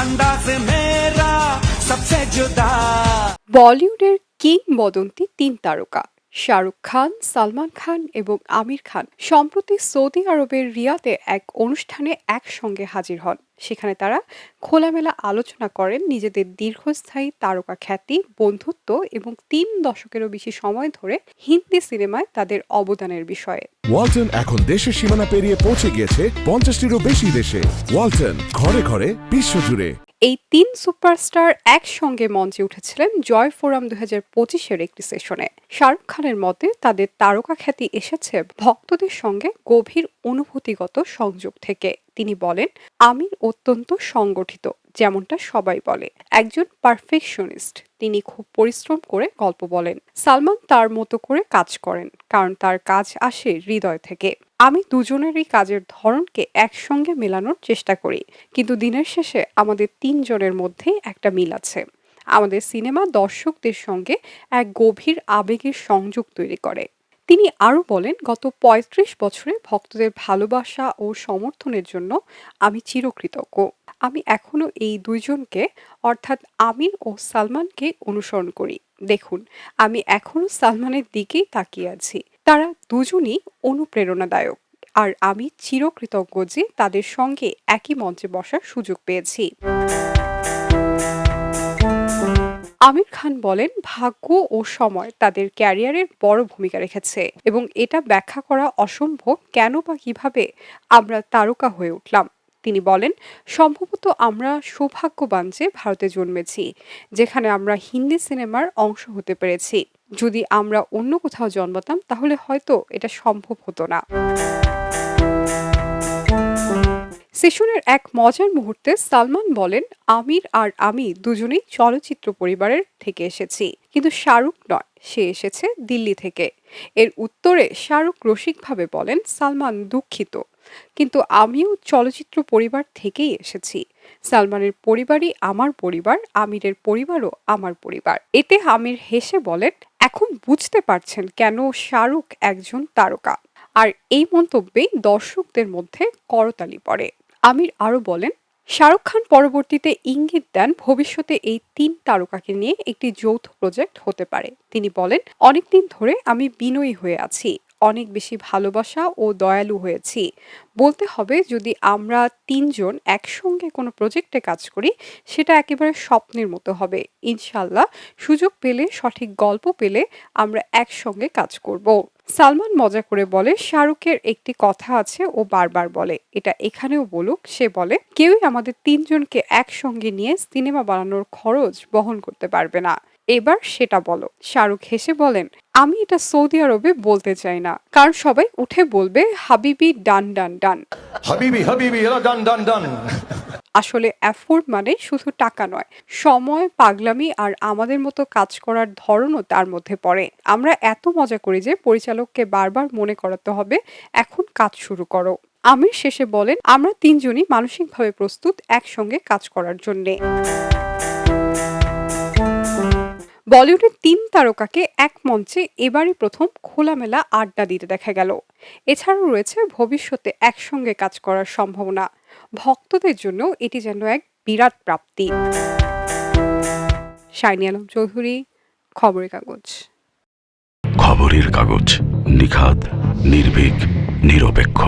अंदाज मेरा सबसे जुदा বলিউডের কিংবদন্তি তিন তারকা শাহরুখ খান, সালমান খান এবং আমির খান সম্প্রতি সৌদি আরবের রিয়াদে এক অনুষ্ঠানে একসঙ্গে হাজির হন। সেখানে তারা খোলামেলা আলোচনা করেন নিজেদের দীর্ঘস্থায়ী তারকা খ্যাতি, বন্ধুত্ব এবং তিন দশকেরও বেশি সময় ধরে হিন্দি সিনেমায় তাদের অবদানের বিষয়ে। ওয়ালটন এখন দেশের সীমানা পেরিয়ে পৌঁছে গিয়েছে পঞ্চাশটিরও বেশি দেশে। ওয়ালটন ঘরে ঘরে বিশ্বজুড়ে। এই তিন সুপারস্টার একসঙ্গে মঞ্চে উঠেছিলেন জয় ফোরাম দু হাজার পঁচিশের একটি সেশনে। শাহরুখ খানের মতে তাদের তারকা খ্যাতি এসেছে ভক্তদের সঙ্গে গভীর অনুভূতিগত সংযোগ থেকে। তিনি বলেন, আমির অত্যন্ত সংগঠিত যেমনটা সবাই বলে। একজন পারফেকশনিস্ট, তিনি খুব পরিশ্রম করে গল্প বলেন। সালমান তার মতো করে কাজ করেন, কারণ তার কাজ আসে হৃদয় থেকে। আমি দুজনেরই কাজের ধরনকে একসঙ্গে মেলানোর চেষ্টা করি। কিন্তু দিনের শেষে আমাদের তিনজনের মধ্যেই একটা মিল আছে। আমাদের সিনেমা দর্শকদের সঙ্গে এক গভীর আবেগের সংযোগ তৈরি করে। তিনি আরও বলেন, গত ৩৫ বছরে ভক্তদের ভালোবাসা ও সমর্থনের জন্য আমি চিরকৃতজ্ঞ। আমি এখনও এই দুইজনকে, অর্থাৎ আমির ও সালমানকে অনুসরণ করি। দেখুন, আমি এখনও সালমানের দিকেই তাকিয়ে আছি। তারা দুজনই অনুপ্রেরণাদায়ক। আর আমি চিরকৃতজ্ঞ যে তাদের সঙ্গে একই মঞ্চে বসার সুযোগ পেয়েছি। আমির খান বলেন, ভাগ্য ও সময় তাদের ক্যারিয়ারের বড় ভূমিকা রেখেছে এবং এটা ব্যাখ্যা করা অসম্ভব কেন বা কীভাবে আমরা তারকা হয়ে উঠলাম। তিনি বলেন, সম্ভবত আমরা সৌভাগ্যবান যে ভারতে জন্মেছি, যেখানে আমরা হিন্দি সিনেমার অংশ হতে পেরেছি। যদি আমরা অন্য কোথাও জন্মাতাম, তাহলে হয়তো এটা সম্ভব হতো না। সেশনের এক মজার মুহূর্তে সালমান বলেন, আমির আর আমি দুজনেই চলচ্চিত্র পরিবারের থেকে এসেছি। কিন্তু শাহরুখ নয়, সে এসেছে দিল্লি থেকে। এর উত্তরে শাহরুখ রসিকভাবে বলেন, সালমান দুঃখিত। কিন্তু আমিও চলচ্চিত্র পরিবার থেকেই এসেছি। সালমানের পরিবারই আমার পরিবার, আমিরের পরিবারও আমার পরিবার। এতে আমির হেসে বলেন, এখন বুঝতে পারছেন কেন শাহরুখ একজন তারকা? আর এই মন্তব্যেই দর্শকদের মধ্যে করতালি পড়ে। আমির আরও বলেন, শাহরুখ খান পরবর্তীতে ইঙ্গিত দেন ভবিষ্যতে এই তিন তারকাকে নিয়ে একটি যৌথ প্রজেক্ট হতে পারে। তিনি বলেন, অনেকদিন ধরে আমি বিনয়ী হয়ে আছি। অনেক বেশি ভালোবাসা ও দয়ালু হয়েছি। বলতে হবে, যদি আমরা তিনজন একসঙ্গে কোনো প্রজেক্টে কাজ করি, সেটা একেবারে স্বপ্নের মতো হবে। ইনশাল্লাহ সুযোগ পেলে, সঠিক গল্প পেলে আমরা একসঙ্গে কাজ করব। সালমান মজা করে বলে, শাহরুখের একটি কথা আছে ও বারবার বলে। এটা এখানেও বলুক, সে বলে, কেউই আমাদের তিনজনকে একসঙ্গে নিয়ে সিনেমা বানানোর খরচ বহন করতে পারবে না। এবার সেটা বলো। শাহরুখ হেসে বলেন আমি এটা সৌদি আরবে বলতে চাই না। কারণ সবাই উঠে বলবে হাবিবি done done done. Habibi, yalla done, done, done. আসলে অ্যাফোর্ড মানে শুধু টাকা নয়। সময় পাগলামি আর আমাদের মতো কাজ করার ধরনও তার মধ্যে পড়ে। আমরা এত মজা করি যে পরিচালককে বারবার মনে করাতে হবে এখন কাজ শুরু করো। আমির শেষে বলেন আমরা তিনজনই মানসিকভাবে প্রস্তুত একসঙ্গে কাজ করার জন্যে। বলিউডের তিন তারকাকে এক মঞ্চে এবারই প্রথম খোলামেলা আড্ডা দিতে দেখা গেল। এছাড়াও রয়েছে ভবিষ্যতে একসঙ্গে কাজ করার সম্ভাবনা। ভক্তদের জন্য এটি যেন এক বিরাট প্রাপ্তি। শাইনি আলম চৌধুরী, খবরের কাগজ। খবরের কাগজ নিখাত নির্ভীক, নিরপেক্ষ।